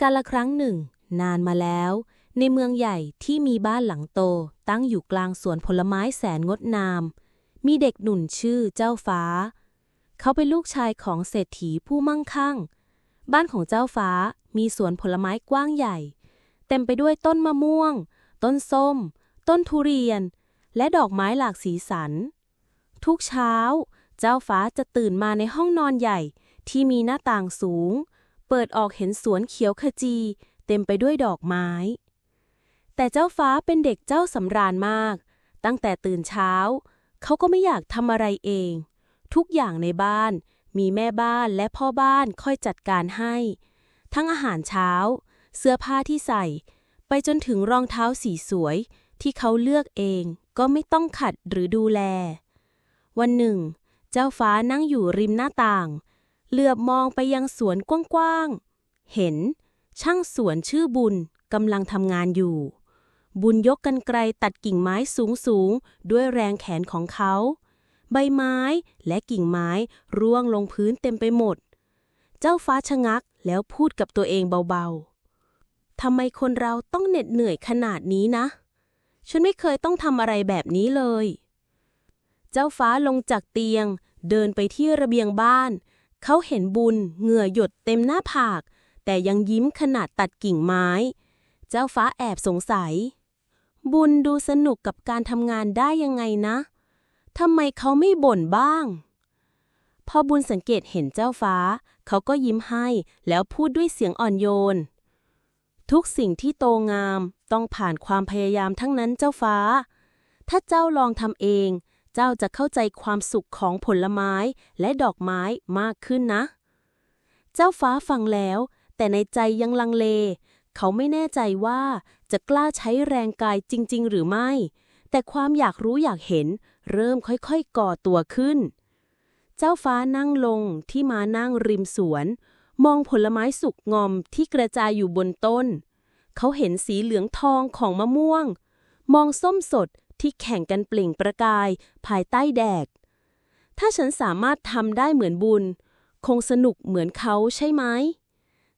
กาละครั้งหนึ่ง นานมาแล้ว ในเมืองใหญ่ที่มีบ้านหลังโต ตั้งอยู่กลางสวนผลไม้แสนงดงาม มีเด็กหนุ่มชื่อเจ้าฟ้า เขาเป็นลูกชายของเศรษฐีผู้มั่งคั่ง บ้านของเจ้าฟ้ามีสวนผลไม้กว้างใหญ่ เต็มไปด้วยต้นมะม่วง ต้นส้ม ต้นทุเรียน และดอกไม้หลากสีสัน ทุกเช้า เจ้าฟ้าจะตื่นมาในห้องนอนใหญ่ที่มีหน้าต่างสูง เปิดออกเห็นสวนเขียวขจี เต็มไปด้วยดอกไม้ แต่เจ้าฟ้าเป็นเด็กเจ้าสำราญมาก ตั้งแต่ตื่นเช้า เขาก็ไม่อยากทำอะไรเอง ทุกอย่างในบ้านมีแม่บ้านและพ่อบ้านคอยจัดการให้ ทั้งอาหารเช้า เสื้อผ้าที่ใส่ ไปจนถึงรองเท้าสีสวย ที่เขาเลือกเองก็ไม่ต้องขัดหรือดูแล วันหนึ่ง เจ้าฟ้านั่งอยู่ริมหน้าต่าง เหลือบมองไปยังสวนกว้างๆ เห็นช่างสวนชื่อบุญกำลังทำงานอยู่ บุญยกกันไกรตัดกิ่งไม้สูงๆ ด้วยแรงแขนของเขา ใบไม้และกิ่งไม้ร่วงลงพื้นเต็มไปหมด เจ้าฟ้าชะงักแล้วพูดกับตัวเองเบาๆ ทำไมคนเราต้องเหน็ดเหนื่อยขนาดนี้นะ ฉันไม่เคยต้องทำอะไรแบบนี้เลย เจ้าฟ้าลงจากเตียงเดินไปที่ระเบียงบ้าน เขาเห็นบุญเหงื่อหยดเต็มหน้าผาก แต่ยังยิ้มขนาดตัดกิ่งไม้ เจ้าฟ้าแอบสงสัย บุญดูสนุกกับการทำงานได้ยังไงนะทำไมเขาไม่บ่นบ้าง พอบุญสังเกตเห็นเจ้าฟ้า เขาก็ยิ้มให้แล้วพูดด้วยเสียงอ่อนโยน ทุกสิ่งที่โตงามต้องผ่านความพยายามทั้งนั้นเจ้าฟ้า ถ้าเจ้าลองทำเอง เจ้าจะเข้าใจความสุขของผลไม้และดอกไม้มากขึ้นนะ เจ้าฟ้าฟังแล้ว แต่ในใจยังลังเล เขาไม่แน่ใจว่าจะกล้าใช้แรงกายจริง ๆ หรือไม่ แต่ความอยากรู้อยากเห็น เริ่มค่อยๆก่อตัวขึ้น เจ้าฟ้านั่งลงที่มานั่งริมสวน มองผลไม้สุกงอมที่กระจายอยู่บนต้น เขาเห็นสีเหลืองทองของมะม่วง มองส้มสด ที่แข่งกันเปล่งประกาย ภายใต้แดด ถ้าฉันสามารถทำได้เหมือนบุญ คงสนุกเหมือนเขาใช่ไหม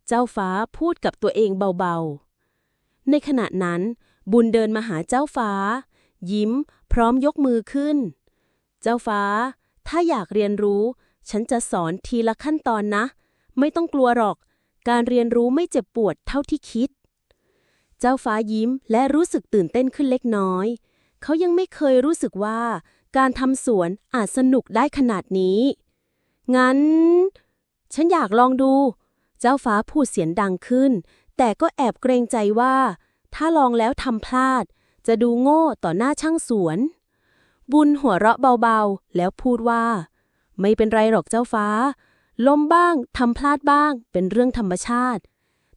เจ้าฟ้าพูดกับตัวเองเบาๆ ในขณะนั้นบุญเดินมาหาเจ้าฟ้า ยิ้มพร้อมยกมือขึ้น เจ้าฟ้า ถ้าอยากเรียนรู้ ฉันจะสอนทีละขั้นตอนนะ ไม่ต้องกลัวหรอก การเรียนรู้ไม่เจ็บปวดเท่าที่คิด เจ้าฟ้ายิ้มและรู้สึกตื่นเต้นขึ้นเล็กน้อย เขายังไม่เคยรู้สึกว่า การทำสวนอาจสนุกได้ขนาดนี้ งั้น ฉันอยากลองดู เจ้าฟ้าพูดเสียงดังขึ้น แต่ก็แอบเกรงใจว่า ถ้าลองแล้วทำพลาด จะดูโง่ต่อหน้าช่างสวน บุญหัวเราะเบาๆ แล้วพูดว่า ไม่เป็นไรหรอกเจ้าฟ้า ล้มบ้างทำพลาดบ้าง เป็นเรื่องธรรมชาติ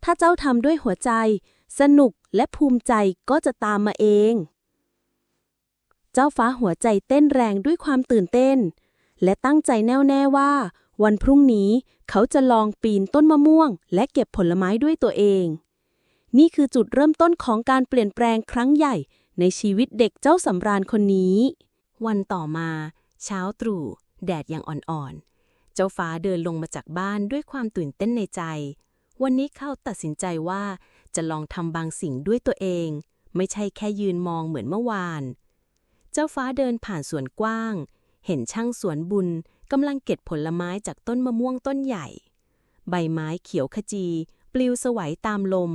ถ้าเจ้าทำด้วยหัวใจ สนุกและภูมิใจก็จะตามมาเอง เจ้าฟ้าหัวใจเต้นแรงด้วยความตื่นเต้น และตั้งใจแน่วแน่ว่า วันพรุ่งนี้เขาจะลองปีนต้นมะม่วง และเก็บผลไม้ด้วยตัวเอง นี่คือจุดเริ่มต้นของการเปลี่ยนแปลงครั้งใหญ่ในชีวิตเด็กเจ้าสำราญคนนี้ วันต่อมา เช้าตรู่แดดยังอ่อนๆ เจ้าฟ้าเดินลงมาจากบ้านด้วยความตื่นเต้นในใจ วันนี้เขาตัดสินใจว่าจะลองทำบางสิ่งด้วยตัวเอง ไม่ใช่แค่ยืนมองเหมือนเมื่อวาน เจ้าฟ้าเดินผ่านสวนกว้าง เห็นช่างสวนบุญกำลังเก็บผลไม้จากต้นมะม่วงต้นใหญ่ ใบไม้เขียวขจี ปลิวสวัยตามลม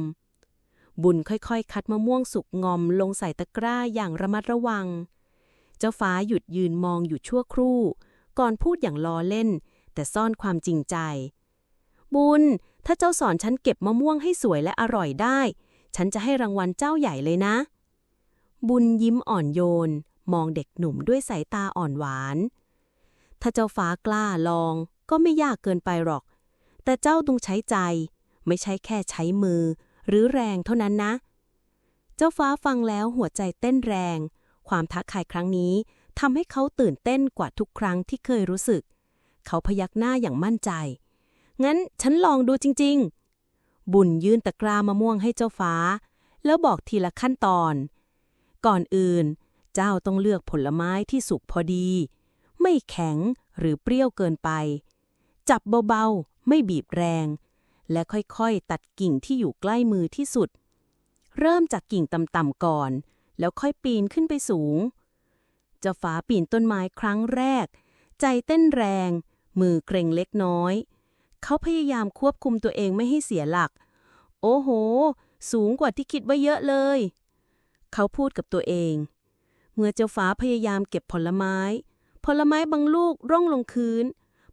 บุญค่อยๆ คัดมะม่วงสุกงอมลงใส่ตะกร้าอย่างระมัดระวัง เจ้าฟ้าหยุดยืนมองอยู่ชั่วครู่ ก่อนพูดอย่างล้อเล่น แต่ซ่อนความจริงใจ บุญ ถ้าเจ้าสอนฉันเก็บมะม่วงให้สวยและอร่อยได้ ฉันจะให้รางวัลเจ้าใหญ่เลยนะบุญยิ้มอ่อนโยน มองเด็กหนุ่มด้วยสายตาอ่อนหวาน ถ้าเจ้าฟ้ากล้าลองก็ไม่ยากเกินไปหรอก แต่เจ้าต้องใช้ใจ ไม่ใช่แค่ใช้มือ หรือแรงเท่านั้นนะ เจ้าฟ้าฟังแล้วหัวใจเต้นแรง ความท้าทายครั้งนี้ทำให้เขาตื่นเต้นกว่าทุกครั้งที่เคยรู้สึก เขาพยักหน้าอย่างมั่นใจ งั้นฉันลองดูจริง ๆ บุญยื่นตะกร้ามะม่วงให้เจ้าฟ้า แล้วบอกทีละขั้นตอน ก่อนอื่น เจ้าต้องเลือกผลไม้ที่สุกพอดี ไม่แข็งหรือเปรี้ยวเกินไป จับเบาๆ ไม่บีบแรง และค่อยๆ ตัดกิ่งที่อยู่ใกล้มือที่สุด เริ่มจากกิ่งต่ำๆก่อน แล้วค่อยปีนขึ้นไปสูง เจ้าฟ้าปีนต้นไม้ครั้งแรก ใจเต้นแรง มือเกร็งเล็กน้อย เขาพยายามควบคุมตัวเองไม่ให้เสียหลัก โอ้โห สูงกว่าที่คิดไว้เยอะเลย เขาพูดกับตัวเอง เมื่อเจ้าฟ้าพยายามเก็บผลไม้ ผลไม้บางลูกร่องลงคืน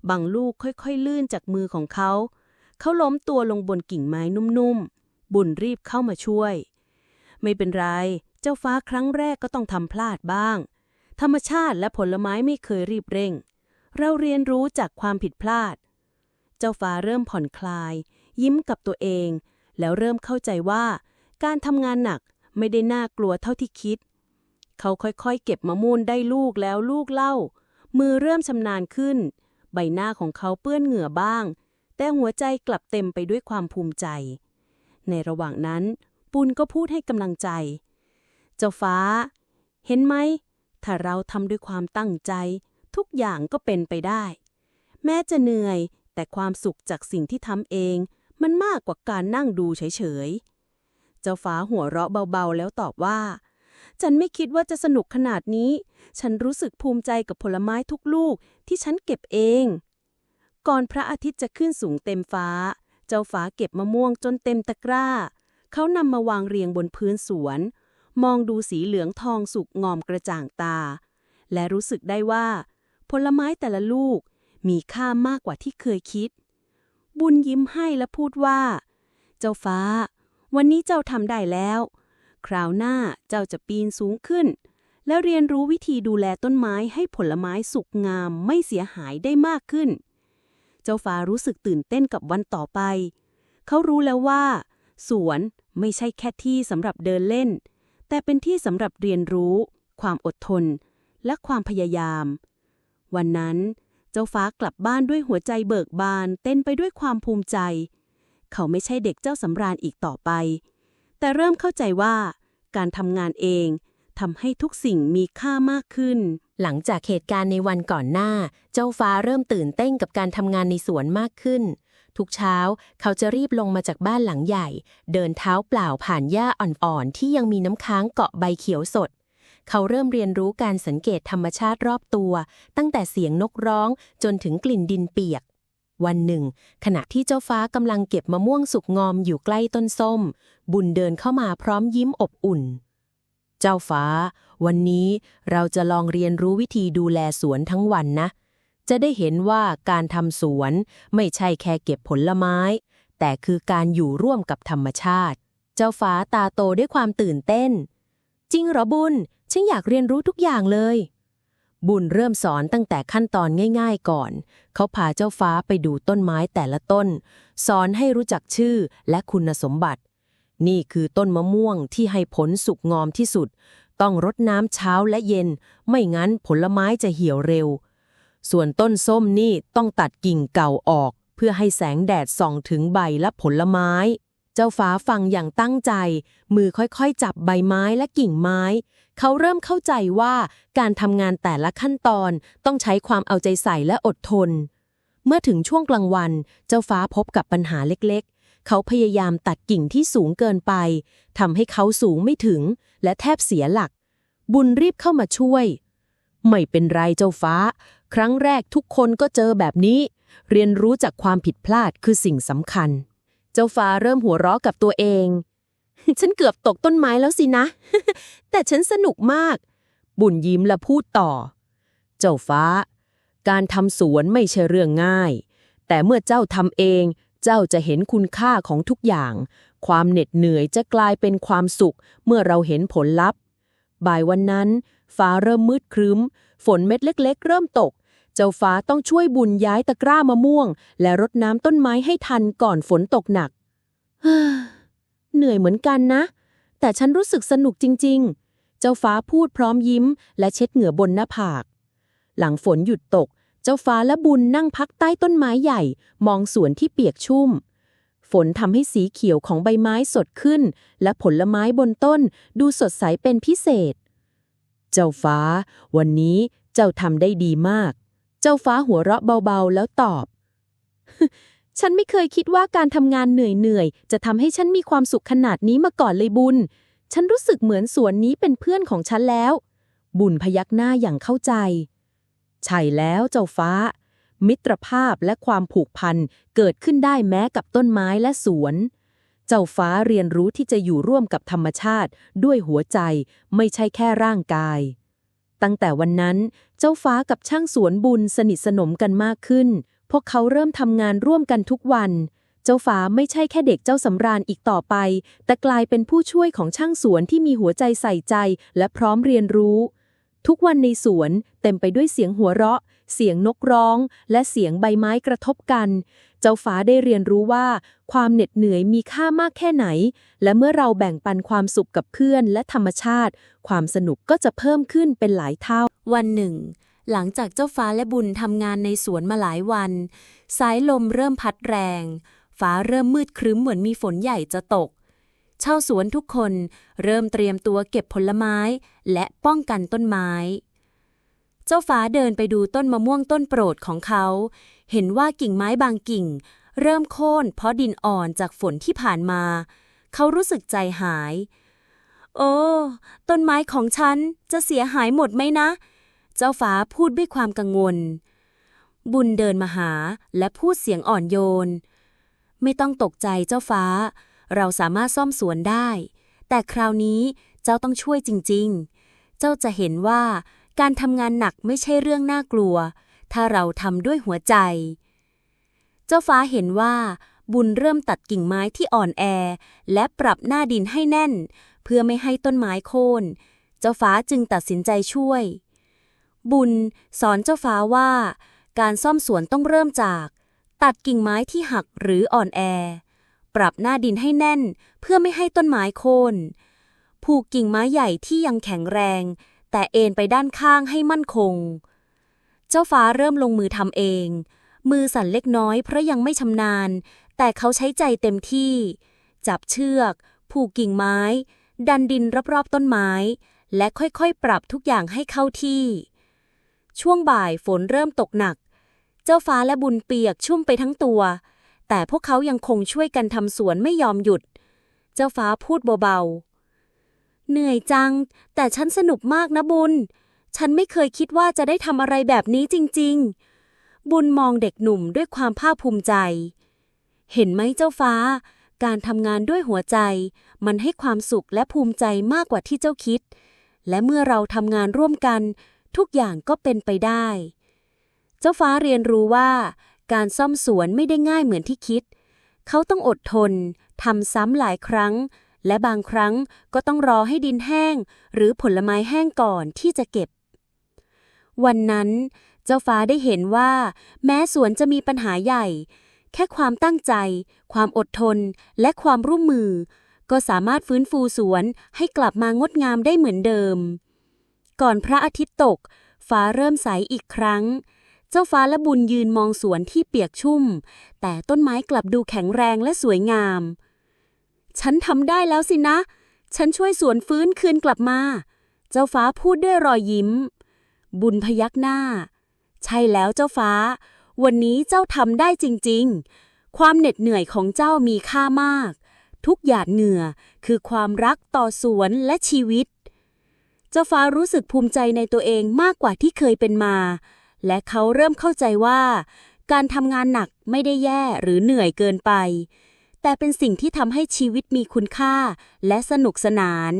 บางลูกค่อยๆ ลื่นจากมือของเขา เขาล้มตัวลงบนกิ่งไม้นุ่มๆ บุญรีบเข้ามาช่วย ไม่เป็นไร เจ้าฟ้าครั้งแรกก็ต้องทำพลาดบ้าง ธรรมชาติและผลไม้ไม่เคยรีบเร่ง เราเรียนรู้จากความผิดพลาด เจ้าฟ้าเริ่มผ่อนคลาย ยิ้มกับตัวเอง แล้วเริ่มเข้าใจว่า การทำงานหนักไม่ได้น่ากลัวเท่าที่คิด เขาค่อยๆ เก็บมะม่วงได้ลูกแล้วลูกเล่า มือเริ่มชำนาญขึ้น ใบหน้าของเขาเปื้อนเหงื่อบ้าง แต่หัวใจกลับเต็มไปด้วยความภูมิใจ ในระหว่างนั้น ปุณก็พูดให้กำลังใจ เจ้าฟ้า เห็นไหม ถ้าเราทำด้วยความตั้งใจ ทุกอย่างก็เป็นไปได้ แม้จะเหนื่อย แต่ความสุขจากสิ่งที่ทำเอง มันมากกว่าการนั่งดูเฉยๆ เจ้าฟ้าหัวเราะเบาๆแล้วตอบว่า ฉันไม่คิดว่าจะสนุกขนาดนี้ ฉันรู้สึกภูมิใจกับผลไม้ทุกลูกที่ฉันเก็บเอง ก่อนพระอาทิตย์จะขึ้นสูงเต็มฟ้า เจ้าฟ้าเก็บมะม่วงจนเต็มตะกร้า เขานำมาวางเรียงบนพื้นสวน มองดูสีเหลืองทองสุกงอมกระจ่างตา และรู้สึกได้ว่า ผลไม้แต่ละลูกมีค่ามากกว่าที่เคยคิด บุญยิ้มให้และพูดว่า เจ้าฟ้า วันนี้เจ้าทำได้แล้ว คราวหน้าเจ้าจะปีนสูงขึ้น และเรียนรู้วิธีดูแลต้นไม้ให้ผลไม้สุกงามไม่เสียหายได้มากขึ้น เจ้าฟ้ารู้สึกตื่นเต้นกับวันต่อไป เขารู้แล้วว่า สวนไม่ใช่แค่ที่สำหรับเดินเล่น แต่เป็นที่สำหรับเรียนรู้ ความอดทน และความพยายาม วันนั้นเจ้าฟ้ากลับบ้านด้วยหัวใจเบิกบาน เต้นไปด้วยความภูมิใจ เขาไม่ใช่เด็กเจ้าสำราญอีกต่อไป แต่เริ่มเข้าใจว่าการทำงานเองทำให้ทุกสิ่งมีค่ามากขึ้น หลังจากเหตุการณ์ในวันก่อนหน้า เจ้าฟ้าเริ่มตื่นเต้นกับการทำงานในสวนมากขึ้น ทุกเช้าเขาจะรีบลงมาจากบ้านหลังใหญ่ เดินเท้าเปล่าผ่านหญ้าอ่อนๆ ที่ยังมีน้ำค้างเกาะใบเขียวสด เขาเริ่มเรียนรู้การสังเกตธรรมชาติรอบตัว ตั้งแต่เสียงนกร้องจนถึงกลิ่นดินเปียกวันหนึ่ง ขณะที่เจ้าฟ้ากำลังเก็บมะม่วงสุกงอมอยู่ใกล้ต้นส้ม บุญเดินเข้ามาพร้อมยิ้มอบอุ่น เจ้าฟ้า วันนี้เราจะลองเรียนรู้วิธีดูแลสวนทั้งวันนะ จะได้เห็นว่าการทำสวนไม่ใช่แค่เก็บผลไม้ แต่คือการอยู่ร่วมกับธรรมชาติ เจ้าฟ้าตาโตด้วยความตื่นเต้น จริงเหรอบุญ ฉันอยากเรียนรู้ทุกอย่างเลยบุญเริ่มสอนตั้งแต่ขั้นตอนง่ายๆก่อน เขาพาเจ้าฟ้าไปดูต้นไม้แต่ละต้น สอนให้รู้จักชื่อและคุณสมบัติ นี่คือต้นมะม่วงที่ให้ผลสุกงอมที่สุด ต้องรดน้ำเช้าและเย็น ไม่งั้นผลไม้จะเหี่ยวเร็ว ส่วนต้นส้มนี่ต้องตัดกิ่งเก่าออก เพื่อให้แสงแดดส่องถึงใบและผลไม้ เจ้าฟ้าฟังอย่างตั้งใจ มือค่อยๆ จับใบไม้และกิ่งไม้ เขาเริ่มเข้าใจว่าการทำงานแต่ละขั้นตอนต้องใช้ความเอาใจใส่และอดทน เมื่อถึงช่วงกลางวัน เจ้าฟ้าพบกับปัญหาเล็กๆ เขาพยายามตัดกิ่งที่สูงเกินไปทำให้เขาสูงไม่ถึง และแทบเสียหลัก บุญรีบเข้ามาช่วย ไม่เป็นไรเจ้าฟ้า ครั้งแรกทุกคนก็เจอแบบนี้ เรียนรู้จากความผิดพลาดคือสิ่งสำคัญ เจ้าฟ้าเริ่มหัวเราะกับตัวเอง ฉันเกือบตกต้นไม้แล้วสินะ แต่ฉันสนุกมาก บุญยิ้มและพูดต่อ เจ้าฟ้า การทำสวนไม่ใช่เรื่องง่าย แต่เมื่อเจ้าทำเอง เจ้าจะเห็นคุณค่าของทุกอย่าง ความเหน็ดเหนื่อยจะกลายเป็นความสุข เมื่อเราเห็นผลลัพธ์ บ่ายวันนั้น ฟ้าเริ่มมืดครึ้ม ฝนเม็ดเล็ก ๆ เริ่มตก เจ้าฟ้าต้องช่วยบุญย้ายตะกร้ามะม่วง และรดน้ำต้นไม้ให้ทันก่อนฝนตกหนักเหนื่อยเหมือนกันนะ แต่ฉันรู้สึกสนุกจริง ๆ เจ้าฟ้าพูดพร้อมยิ้ม และเช็ดเหงื่อบนหน้าผาก หลังฝนหยุดตก เจ้าฟ้าและบุญนั่งพักใต้ต้นไม้ใหญ่ มองสวนที่เปียกชุ่ม ฝนทำให้สีเขียวของใบไม้สดขึ้น และผลไม้บนต้นดูสดใสเป็นพิเศษ เจ้าฟ้า วันนี้เจ้าทำได้ดีมาก เจ้าฟ้าหัวเราะเบาๆ แล้วตอบ ฉันไม่เคยคิดว่าการทำงานเหนื่อยๆ จะทำให้ฉันมีความสุขขนาดนี้มาก่อนเลยบุญ ฉันรู้สึกเหมือนสวนนี้เป็นเพื่อนของฉันแล้ว บุญพยักหน้าอย่างเข้าใจ ใช่แล้วเจ้าฟ้า มิตรภาพและความผูกพันเกิดขึ้นได้แม้กับต้นไม้และสวน เจ้าฟ้าเรียนรู้ที่จะอยู่ร่วมกับธรรมชาติ ด้วยหัวใจไม่ใช่แค่ร่างกาย ตั้งแต่วันนั้นเจ้าฟ้ากับช่างสวนบุญสนิทสนมกันมากขึ้น พวกเขาเริ่มทำงานร่วมกันทุกวันเจ้าฟ้าไม่ใช่แค่เด็กเจ้าสำราญอีกต่อไป แต่กลายเป็นผู้ช่วยของช่างสวนที่มีหัวใจใส่ใจและพร้อมเรียนรู้ ทุกวันในสวนเต็มไปด้วยเสียงหัวเราะ เสียงนกร้อง และเสียงใบไม้กระทบกัน เจ้าฟ้าได้เรียนรู้ว่า ความเหน็ดเหนื่อยมีค่ามากแค่ไหน และเมื่อเราแบ่งปันความสุขกับเพื่อนและธรรมชาติ ความสนุกก็จะเพิ่มขึ้นเป็นหลายเท่า วันหนึ่ง หลังจากเจ้าฟ้าและบุญทำงานในสวนมาหลายวัน สายลมเริ่มพัดแรง ฟ้าเริ่มมืดครึ้มเหมือนมีฝนใหญ่จะตก ชาวสวนทุกคนเริ่มเตรียมตัวเก็บผลไม้และป้องกันต้นไม้ เจ้าฟ้าเดินไปดูต้นมะม่วงต้นโปรดของเขา เห็นว่ากิ่งไม้บางกิ่ง เริ่มโค่นเพราะดินอ่อนจากฝนที่ผ่านมา เขารู้สึกใจหาย โอ้ ต้นไม้ของฉันจะเสียหายหมดไหมนะ เจ้าฟ้าพูดด้วยความกังวล บุญเดินมาหาและพูดเสียงอ่อนโยน ไม่ต้องตกใจเจ้าฟ้า เราสามารถซ่อมสวนได้ แต่คราวนี้เจ้าต้องช่วยจริง ๆ เจ้าจะเห็นว่าการทำงานหนักไม่ใช่เรื่องน่ากลัว ถ้าเราทำด้วยหัวใจ เจ้าฟ้าเห็นว่าบุญเริ่มตัดกิ่งไม้ที่อ่อนแอ และปรับหน้าดินให้แน่น เพื่อไม่ให้ต้นไม้โค่น เจ้าฟ้าจึงตัดสินใจช่วย บุญสอนเจ้าฟ้าว่า การซ่อมสวนต้องเริ่มจาก ตัดกิ่งไม้ที่หักหรืออ่อนแอ ปรับหน้าดินให้แน่น เพื่อไม่ให้ต้นไม้โค่นผูกกิ่งไม้ใหญ่ที่ยังแข็งแรง แต่เอ็นไปด้านข้างให้มั่นคง เจ้าฟ้าเริ่มลงมือทำเอง มือสั่นเล็กน้อยเพราะยังไม่ชำนาญ แต่เขาใช้ใจเต็มที่ จับเชือก ผูกกิ่งไม้ ดันดินรอบๆต้นไม้ และค่อยๆ ปรับทุกอย่างให้เข้าที่ ช่วงบ่ายฝนเริ่มตกหนัก เจ้าฟ้าและบุญเปียกชุ่มไปทั้งตัว แต่พวกเขายังคงช่วยกันทำสวนไม่ยอมหยุด เจ้าฟ้าพูดเบาๆ เหนื่อยจัง แต่ฉันสนุกมากนะบุญ ฉันไม่เคยคิดว่าจะได้ทำอะไรแบบนี้จริง ๆ บุญมองเด็กหนุ่มด้วยความภาคภูมิใจ เห็นไหมเจ้าฟ้า การทำงานด้วยหัวใจ มันให้ความสุขและภูมิใจมากกว่าที่เจ้าคิด และเมื่อเราทำงานร่วมกัน ทุกอย่างก็เป็นไปได้ เจ้าฟ้าเรียนรู้ว่า การซ่อมสวนไม่ได้ง่ายเหมือนที่คิด เขาต้องอดทนทำซ้ำหลายครั้ง และบางครั้งก็ต้องรอให้ดินแห้ง หรือผลไม้แห้งก่อนที่จะเก็บ วันนั้น เจ้าฟ้าได้เห็นว่า แม้สวนจะมีปัญหาใหญ่ แค่ความตั้งใจ ความอดทน และความร่วมมือ ก็สามารถฟื้นฟูสวนให้กลับมางดงามได้เหมือนเดิม ก่อนพระอาทิตย์ตก ฟ้าเริ่มใสอีกครั้ง เจ้าฟ้าและบุญยืนมองสวนที่เปียกชุ่ม แต่ต้นไม้กลับดูแข็งแรงและสวยงาม ฉันทำได้แล้วสินะ ฉันช่วยสวนฟื้นคืนกลับมา เจ้าฟ้าพูดด้วยรอยยิ้ม บุญพยักหน้า ใช่แล้วเจ้าฟ้า วันนี้เจ้าทำได้จริง ๆ ความเหน็ดเหนื่อยของเจ้ามีค่ามาก ทุกหยาดเหงื่อคือความรักต่อสวนและชีวิต เจ้าฟ้ารู้สึกภูมิใจในตัวเองมากกว่าที่เคยเป็นมา และเขาเริ่มเข้าใจว่า การทำงานหนักไม่ได้แย่หรือเหนื่อยเกินไป แต่เป็นสิ่งที่ทำให้ชีวิตมีคุณค่าและสนุกสนาน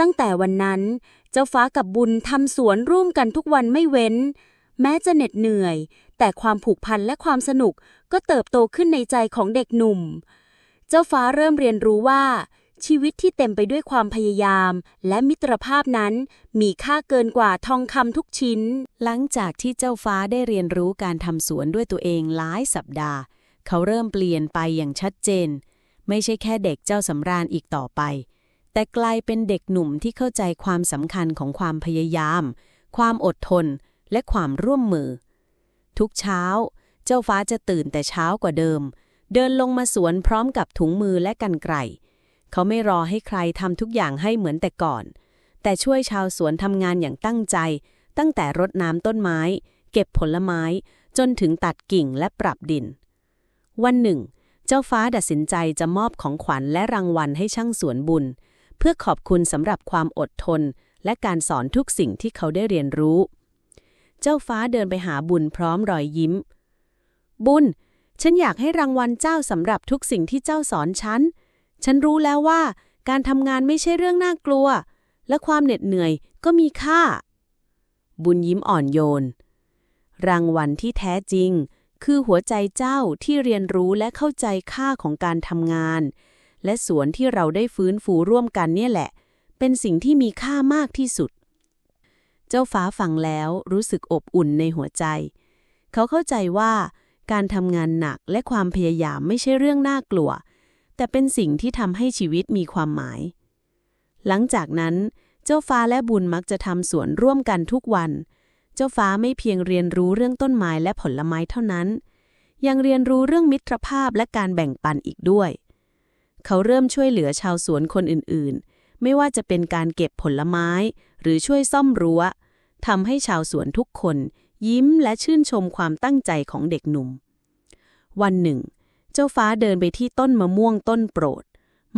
ตั้งแต่วันนั้น เจ้าฟ้ากับบุญทำสวนร่วมกันทุกวันไม่เว้น แม้จะเหน็ดเหนื่อย แต่ความผูกพันและความสนุกก็เติบโตขึ้นในใจของเด็กหนุ่ม เจ้าฟ้าเริ่มเรียนรู้ว่า ชีวิตที่เต็มไปด้วยความพยายาม และมิตรภาพนั้น มีค่าเกินกว่าทองคำทุกชิ้น หลังจากที่เจ้าฟ้าได้เรียนรู้การทำสวนด้วยตัวเองหลายสัปดาห์ เขาเริ่มเปลี่ยนไปอย่างชัดเจน ไม่ใช่แค่เด็กเจ้าสำราญอีกต่อไป แต่กลายเป็นเด็กหนุ่มที่เข้าใจความสำคัญของความพยายาม ความอดทน และความร่วมมือ ทุกเช้า เจ้าฟ้าจะตื่นแต่เช้ากว่าเดิม เดินลงมาสวนพร้อมกับถุงมือและกันไกร เขาไม่รอให้ใครทำทุกอย่างให้เหมือนแต่ก่อน แต่ช่วยชาวสวนทำงานอย่างตั้งใจ ตั้งแต่รดน้ำต้นไม้ เก็บผลไม้ จนถึงตัดกิ่งและปรับดิน วันหนึ่ง เจ้าฟ้าตัดสินใจจะมอบของขวัญและรางวัลให้ช่างสวนบุญ เพื่อขอบคุณสำหรับความอดทน และการสอนทุกสิ่งที่เขาได้เรียนรู้ เจ้าฟ้าเดินไปหาบุญพร้อมรอยยิ้ม บุญ ฉันอยากให้รางวัลเจ้าสำหรับทุกสิ่งที่เจ้าสอนฉัน ฉันรู้แล้วว่า การทำงานไม่ใช่เรื่องน่ากลัว และความเหน็ดเหนื่อยก็มีค่า บุญยิ้มอ่อนโยน รางวัลที่แท้จริง คือหัวใจเจ้าที่เรียนรู้และเข้าใจค่าของการทำงาน และสวนที่เราได้ฟื้นฟูร่วมกันเนี่ยแหละ เป็นสิ่งที่มีค่ามากที่สุด เจ้าฟ้าฟังแล้วรู้สึกอบอุ่นในหัวใจ เขาเข้าใจว่าการทำงานหนักและความพยายามไม่ใช่เรื่องน่ากลัว แต่เป็นสิ่งที่ทำให้ชีวิตมีความหมาย หลังจากนั้น เจ้าฟ้าและบุญมักจะทำสวนร่วมกันทุกวัน เจ้าฟ้าไม่เพียงเรียนรู้เรื่องต้นไม้และผลไม้เท่านั้น ยังเรียนรู้เรื่องมิตรภาพและการแบ่งปันอีกด้วย เขาเริ่มช่วยเหลือชาวสวนคนอื่นๆ ไม่ว่าจะเป็นการเก็บผลไม้ หรือช่วยซ่อมรั้วทำให้ชาวสวนทุกคน ยิ้มและชื่นชมความตั้งใจของเด็กหนุ่ม วันหนึ่ง จ้าฟ้าเดินไปที่ต้นมะม่วงต้นโปรด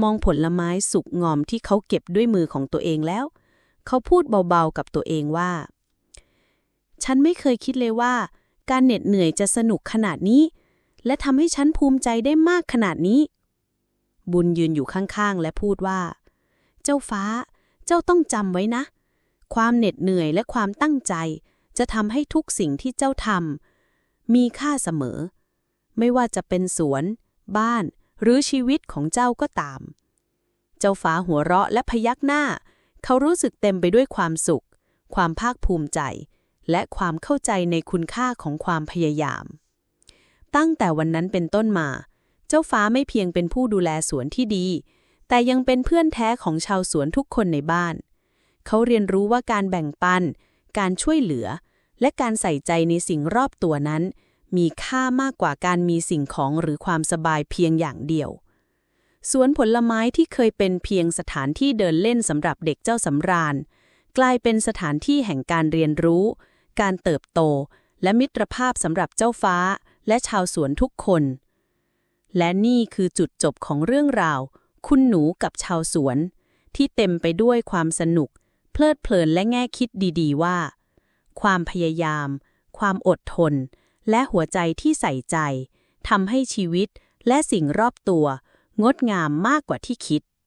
มองผลไม้สุกงอมที่เขาเก็บด้วยมือของตัวเองแล้ว เขาพูดเบาๆกับตัวเองว่า ฉันไม่เคยคิดเลยว่า การเหน็ดเหนื่อยจะสนุกขนาดนี้ และทำให้ฉันภูมิใจได้มากขนาดนี้ บุญยืนอยู่ข้างๆ และพูดว่า เจ้าฟ้า เจ้าต้องจำไว้นะ ความเหน็ดเหนื่อยและความตั้งใจ จะทำให้ทุกสิ่งที่เจ้าทำมีค่าเสมอ ไม่ว่าจะเป็นสวน บ้าน หรือชีวิตของเจ้าก็ตาม เจ้าฟ้าหัวเราะและพยักหน้า เขารู้สึกเต็มไปด้วยความสุข ความภาคภูมิใจ และความเข้าใจในคุณค่าของความพยายาม ตั้งแต่วันนั้นเป็นต้นมา เจ้าฟ้าไม่เพียงเป็นผู้ดูแลสวนที่ดี แต่ยังเป็นเพื่อนแท้ของชาวสวนทุกคนในบ้าน เขาเรียนรู้ว่าการแบ่งปัน การช่วยเหลือ และการใส่ใจในสิ่งรอบตัวนั้น มีค่ามากกว่าการมีสิ่งของหรือความสบายเพียงอย่างเดียวสวนผลไม้ที่เคยเป็นเพียงสถานที่เดินเล่นสำหรับเด็กเจ้าสำราญ กลายเป็นสถานที่แห่งการเรียนรู้ การเติบโต และมิตรภาพสำหรับเจ้าฟ้า และชาวสวนทุกคน และนี่คือจุดจบของเรื่องราว คุณหนูกับชาวสวน ที่เต็มไปด้วยความสนุก เพลิดเพลินและแง่คิดดี ๆ ว่า ความพยายาม ความอดทน และหัวใจที่ใส่ใจทำให้ชีวิตและสิ่งรอบตัว งดงามมากกว่าที่คิด